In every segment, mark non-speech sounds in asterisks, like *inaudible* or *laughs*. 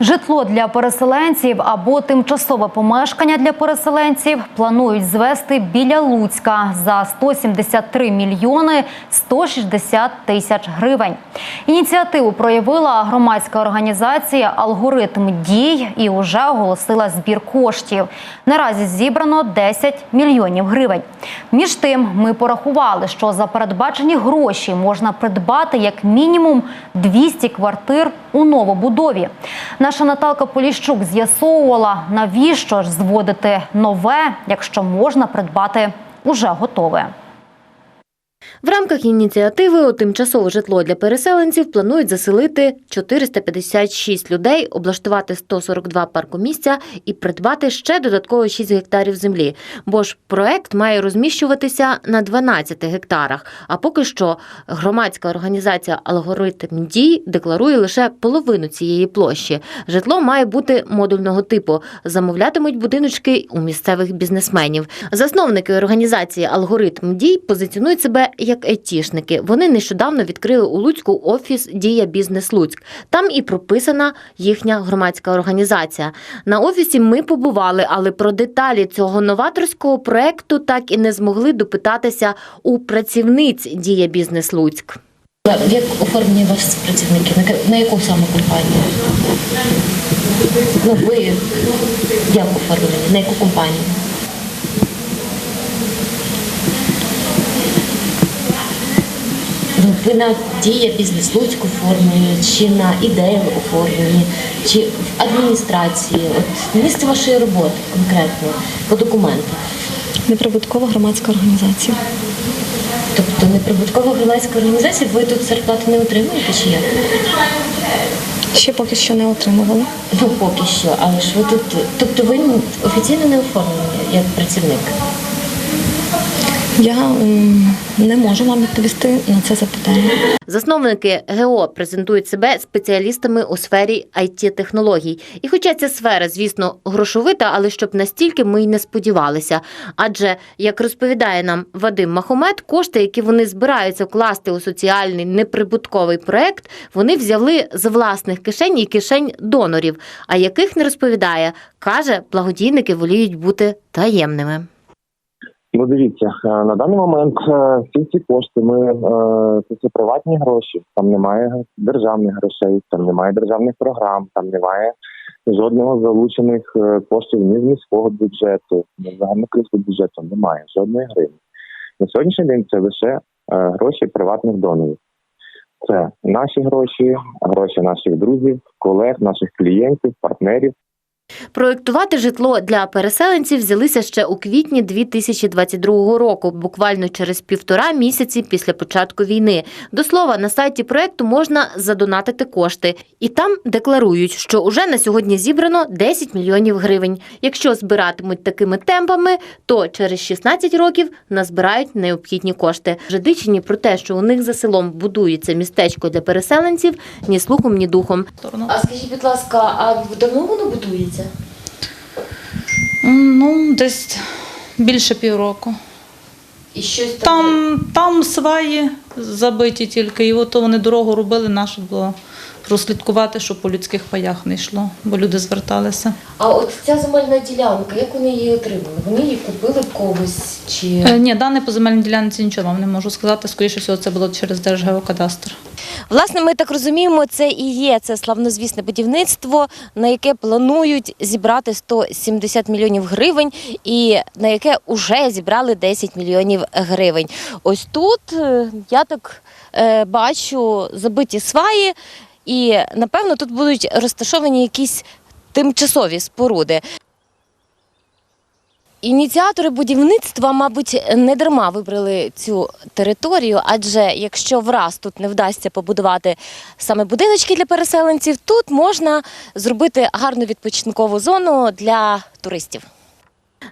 Житло для переселенців або тимчасове помешкання для переселенців планують звести біля Луцька за 173 мільйони 160 тисяч гривень. Ініціативу проявила громадська організація Алгоритм дій і вже оголосила збір коштів. Наразі зібрано 10 мільйонів гривень. Між тим, ми порахували, що за передбачені гроші можна придбати як мінімум 200 квартир у новобудові. Наша Наталка Поліщук з'ясовувала, навіщо ж зводити нове, якщо можна придбати уже готове. В рамках ініціативи у тимчасове житло для переселенців планують заселити 456 людей, облаштувати 142 паркомісця і придбати ще додатково 6 гектарів землі. Бо ж проект має розміщуватися на 12 гектарах. А поки що громадська організація Алгоритм дій декларує лише половину цієї площі. Житло має бути модульного типу. Замовлятимуть будиночки у місцевих бізнесменів. Засновники організації Алгоритм дій позиціонують себе як айтішники. Вони нещодавно відкрили у Луцьку офіс Дія Бізнес Луцьк. Там і прописана їхня громадська організація. На офісі ми побували, але про деталі цього новаторського проекту так і не змогли допитатися у працівниць Дія Бізнес Луцьк. Як оформлені ваші працівники? На На яку саме компанію? Ну, ви як оформлені? На яку компанію? Ви на дія бізнес Луцьк оформлені, чи на ідею оформлені, чи в адміністрації? От місце вашої роботи конкретно по документах. Неприбуткова громадська організація. Тобто неприбуткова громадська організація, ви тут зарплати не отримуєте чи як? Ще поки що не отримували. Ну, поки що, але ж ви тут, тобто ви офіційно не оформлені як працівник. Я не можу вам відповісти на це запитання. Засновники ГО презентують себе спеціалістами у сфері it технологій І хоча ця сфера, звісно, грошовита, але щоб настільки ми й не сподівалися. Адже, як розповідає нам Вадим Махомед, кошти, які вони збираються вкласти у соціальний неприбутковий проект, вони взяли з власних кишень і кишень донорів, а яких не розповідає, каже, благодійники воліють бути таємними. Ну, дивіться, е, на даний момент е, всі ці кошти ми е, це, це приватні гроші. Там немає державних грошей, там немає державних програм, там немає жодного залучених коштів ні з міського бюджету, ні з загальнокризького бюджету. Немає жодної гривні. На сьогоднішній день це лише гроші приватних донорів. Це наші гроші, гроші наших друзів, колег, наших клієнтів, партнерів. Проєктувати житло для переселенців взялися ще у квітні 2022 року, буквально через півтора місяці після початку війни. До слова, на сайті проєкту можна задонатити кошти, і там декларують, що уже на сьогодні зібрано 10 мільйонів гривень. Якщо збиратимуть такими темпами, то через 16 років назбирають необхідні кошти. Жидичині про те, що у них за селом будується містечко для переселенців, ні слухом, ні духом. А скажіть, будь ласка, а давно воно будується? Ну, десь більше півроку. І щось там. Там, там сваї забиті тільки, і от вони дорогу робили, наша було прослідкувати, щоб по людських паях не йшло, бо люди зверталися. А от ця земельна ділянка, як вони її отримали? Вони її купили в когось чи Е, ні, дане по земельній ділянці нічого вам не можу сказати. Скоріше всього, це було через Держгеокадастр. Власне, ми так розуміємо, це і є це славнозвісне будівництво, на яке планують зібрати 170 мільйонів гривень, і на яке вже зібрали 10 мільйонів гривень. Ось тут е, я так е, бачу забиті сваї, і напевно тут будуть розташовані якісь тимчасові споруди. Ініціатори будівництва, мабуть, не дарма вибрали цю територію, адже якщо враз тут не вдасться побудувати саме будиночки для переселенців, тут можна зробити гарну відпочинкову зону для туристів.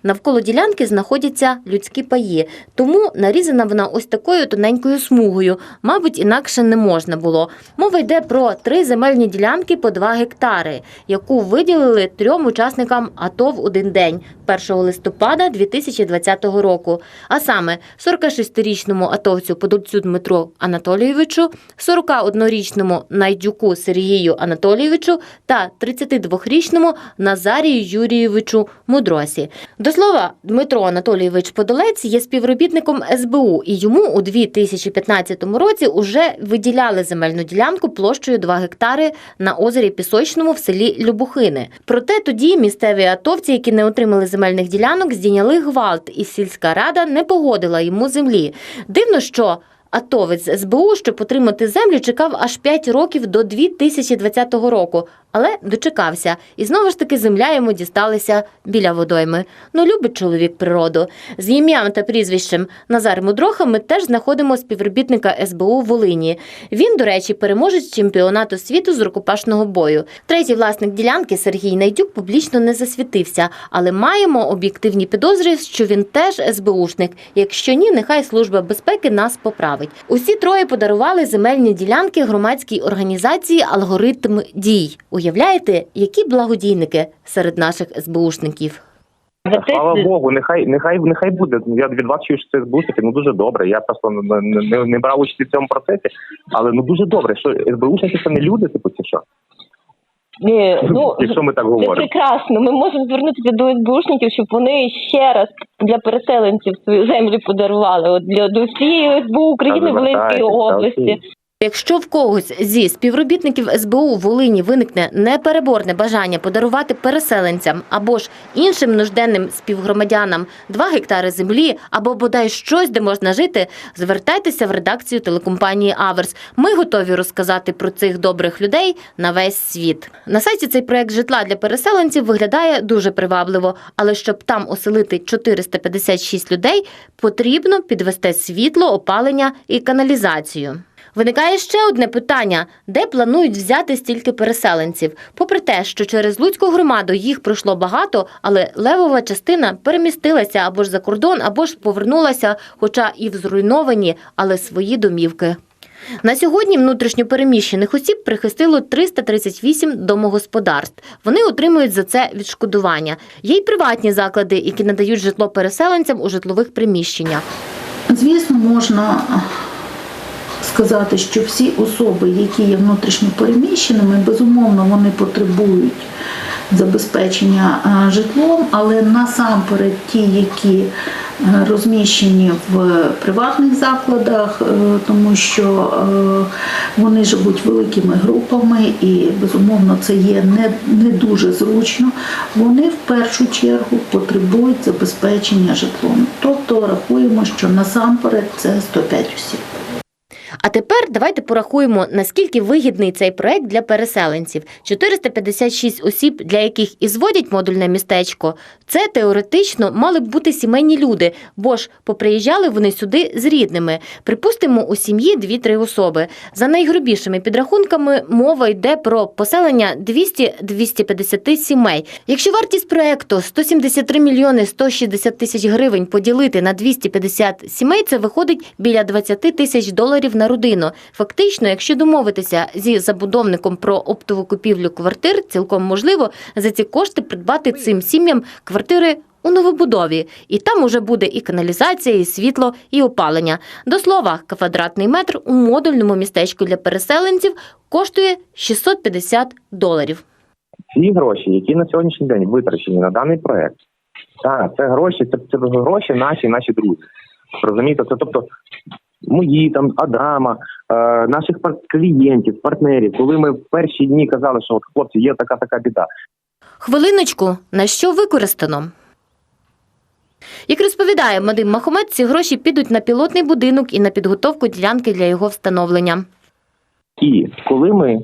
Навколо ділянки знаходяться людські паї, тому нарізана вона ось такою тоненькою смугою. Мабуть, інакше не можна було. Мова йде про три земельні ділянки по 2 гектари, яку виділили трьом учасникам АТО в один день 1 листопада 2020 року. А саме 46-річному атовцю Подольцю Дмитру Анатолійовичу, 41-річному Найдюку Сергію Анатолійовичу та 32-річному Назарію Юрійовичу Мудросі. До слова, Дмитро Анатолійович Подолець є співробітником СБУ, і йому у 2015 році уже виділяли земельну ділянку площею 2 гектари на озері Пісочному в селі Любухини. Проте тоді місцеві атовці, які не отримали земельних ділянок, здійняли гвалт, і сільська рада не погодила йому землі. Дивно, що атовець СБУ, щоб отримати землю, чекав аж 5 років до 2020 року, але дочекався. І знову ж таки земля йому дісталася біля водойми. Ну, любить чоловік природу. З ім'ям та прізвищем Назар Мудроха ми теж знаходимо співробітника СБУ в Волині. Він, до речі, переможець чемпіонату світу з рукопашного бою. Третій власник ділянки Сергій Найдюк публічно не засвітився, але маємо об'єктивні підозри, що він теж СБУшник. Якщо ні, нехай служба безпеки нас поправить. Усі троє подарували земельні ділянки громадській організації Алгоритм дій. Уявляєте, які благодійники серед наших СБУшників? Слава Богу, нехай нехай нехай буде. Я від вас чую, що це СБУшники, ну дуже добре. Я просто не, не, не брав участі в цьому процесі, але ну дуже добре, що СБУшники це не люди, типу, чи що? Ні, ну *laughs* Якщо ми так це прекрасно. Ми можемо звернутися до СБУшників, щоб вони ще раз для переселенців свою землю подарували. От для до всієї СБУ України Та ви Волинської вертаєтесь, та області. Якщо в когось зі співробітників СБУ в Волині виникне непереборне бажання подарувати переселенцям або ж іншим нужденним співгромадянам 2 гектари землі або бодай щось, де можна жити, звертайтеся в редакцію телекомпанії Аверс. Ми готові розказати про цих добрих людей на весь світ. На сайті цей проект житла для переселенців виглядає дуже привабливо, але щоб там оселити 456 людей, потрібно підвести світло, опалення і каналізацію. Виникає ще одне питання: де планують взяти стільки переселенців? Попри те, що через Луцьку громаду їх пройшло багато, але левова частина перемістилася або ж за кордон, або ж повернулася, хоча і в зруйновані, але свої домівки. На сьогодні внутрішньо переміщених осіб прихистило 338 домогосподарств. Вони отримують за це відшкодування. Є й приватні заклади, які надають житло переселенцям у житлових приміщеннях. Звісно, можна сказати, що всі особи, які є внутрішньо переміщеними, безумовно, вони потребують забезпечення житлом, але насамперед ті, які е, розміщені в приватних закладах, е, тому що е, вони живуть великими групами і безумовно це є не, не дуже зручно. Вони в першу чергу потребують забезпечення житлом. Тобто рахуємо, що насамперед це 105 осіб. А тепер давайте порахуємо, наскільки вигідний цей проект для переселенців. 456 осіб, для яких і зводять модульне містечко. Це теоретично мали б бути сімейні люди, бо ж поприїжджали вони сюди з рідними. Припустимо, у сім'ї 2-3 особи. За найгрубішими підрахунками мова йде про поселення 200-250 сімей. Якщо вартість проекту 173 мільйони 160 тисяч гривень поділити на 250 сімей, це виходить біля 20 тисяч доларів на родину. Фактично, якщо домовитися зі забудовником про оптову купівлю квартир, цілком можливо за ці кошти придбати цим сім'ям квартири. У новобудові, і там уже буде і каналізація, і світло, і опалення. До слова, квадратний метр у модульному містечку для переселенців коштує 650 доларів. ці гроші, які на сьогоднішній день витрачені на даний проект, так, це гроші, це, це гроші наші, наші друзі. Розумієте, це тобто мої там Адама, е, наших клієнтів, партнерів, коли ми в перші дні казали, що от хлопці, є така така біда. Хвилиночку, на що використано? Як розповідає Мадим Махомед, ці гроші підуть на пілотний будинок і на підготовку ділянки для його встановлення. І коли ми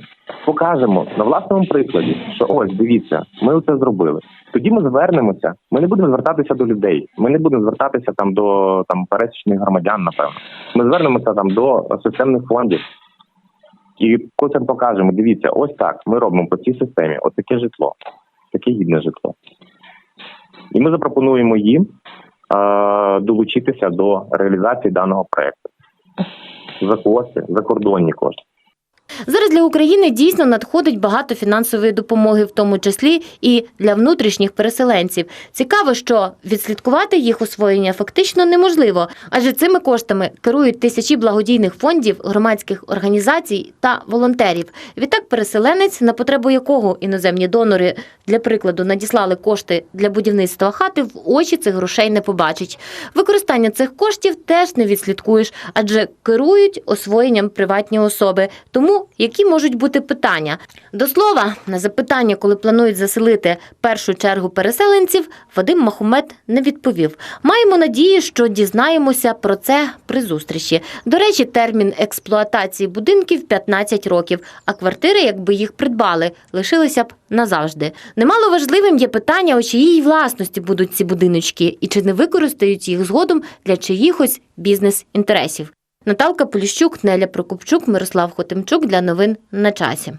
покажемо на власному прикладі, що ось дивіться, ми це зробили. Тоді ми звернемося. Ми не будемо звертатися до людей. Ми не будемо звертатися там до там пересічних громадян. Напевно, ми звернемося там до системних фондів. І потім покажемо. Дивіться, ось так ми робимо по цій системі. Ось таке житло, таке гідне житло. І ми запропонуємо їм е, долучитися до реалізації даного проекту за кошти, закордонні кошти. Зараз для України дійсно надходить багато фінансової допомоги, в тому числі і для внутрішніх переселенців. Цікаво, що відслідкувати їх освоєння фактично неможливо, адже цими коштами керують тисячі благодійних фондів, громадських організацій та волонтерів. Відтак, переселенець, на потребу якого іноземні донори для прикладу надіслали кошти для будівництва хати, в очі цих грошей не побачить. Використання цих коштів теж не відслідкуєш, адже керують освоєнням приватні особи. Тому які можуть бути питання? До слова, на запитання, коли планують заселити першу чергу переселенців, Вадим Махумет не відповів. Маємо надію, що дізнаємося про це при зустрічі. До речі, термін експлуатації будинків 15 років, а квартири, якби їх придбали, лишилися б назавжди. Немало важливим є питання, у чиїй власності будуть ці будиночки і чи не використають їх згодом для чиїхось бізнес-інтересів. Наталка Поліщук, Неля Прокопчук, Мирослав Хотимчук для новин на часі.